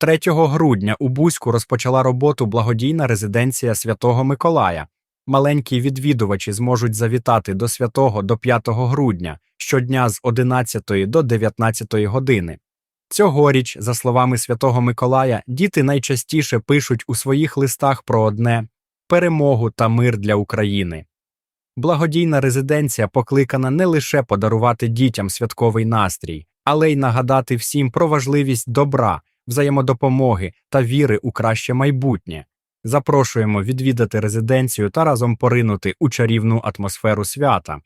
3 грудня у Бузьку розпочала роботу благодійна резиденція Святого Миколая. Маленькі відвідувачі зможуть завітати до святого до 5 грудня щодня з 11 до 19 години. Цьогоріч, за словами Святого Миколая, діти найчастіше пишуть у своїх листах про одне перемогу та мир для України. Благодійна резиденція покликана не лише подарувати дітям святковий настрій, але й нагадати всім про важливість добра, взаємодопомоги та віри у краще майбутнє. Запрошуємо відвідати резиденцію та разом поринути у чарівну атмосферу свята.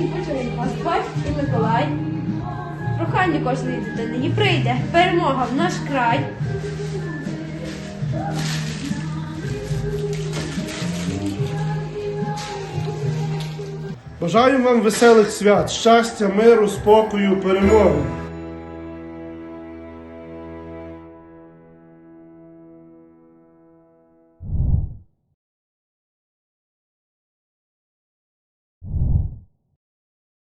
І почали Господь і Миколай. Прохання кожної дитини прийде перемога в наш край. Бажаю вам веселих свят, щастя, миру, спокою, перемоги.